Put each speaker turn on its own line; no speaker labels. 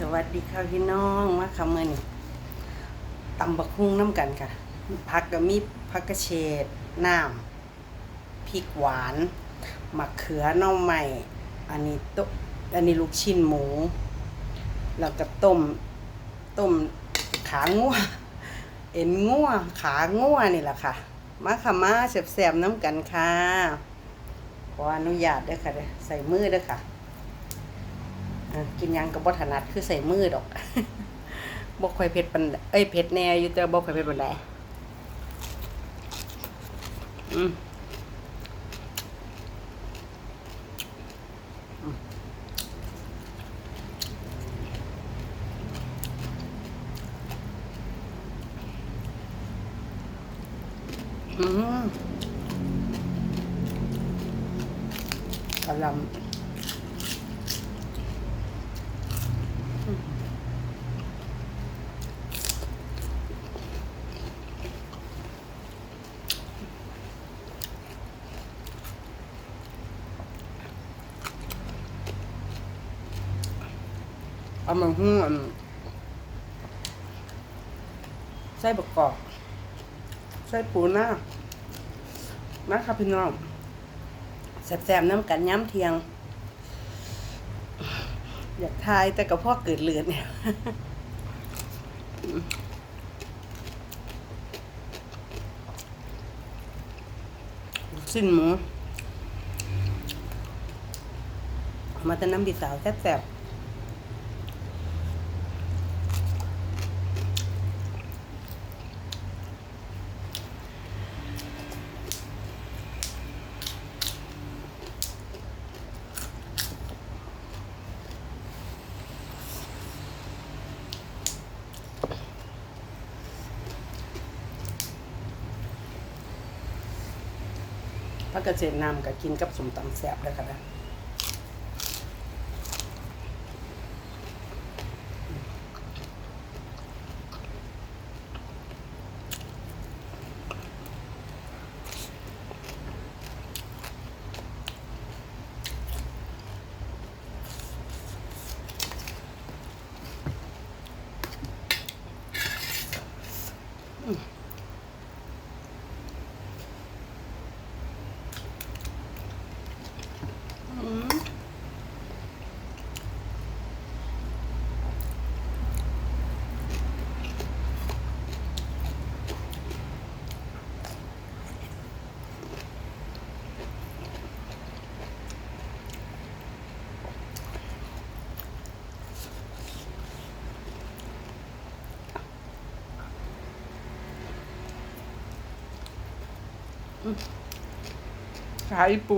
สวัสดีค่ะพี่น้องมาคำเมื่อนี่ตำบักฮุ่งน้ำกันค่ะผักก็มีผักกระเฉดน้ำพริกหวานมะเขือน่องใหม่อันนี้ตอันนี้ลูกชิ้นหมู แล้วก็ต้มต้มขางัวเอ็นงัวขางัวนี่แหละค่ะมาค่ะมาแสบๆน้ำกันค่ะขออนุญาตด้วยค่ะใส่มือด้วยค่ะ กินยังก็บ่ถนัดคือใส่มือดอกบ่ค่อยเผ็ดปานเอ้ยเผ็ดแน่อยู่แต่บ่ค่อยเผ็ดปานใดอืมอืมอืมกะหล่ำ เอามาหุ้มใส่บกกอกใส่ปูหน้านะครับพี่น้องแสบๆน้ำกันย้ำเทียง อยากทายแต่กับพ่อเกิดเลือดเนี่ยสิ้นหมูมาแต่น้ำดีสาวแซ่บๆ พักเกษตรนำกับกินกับสมตำแซ่บเลยค่ะนะอืม ขายปู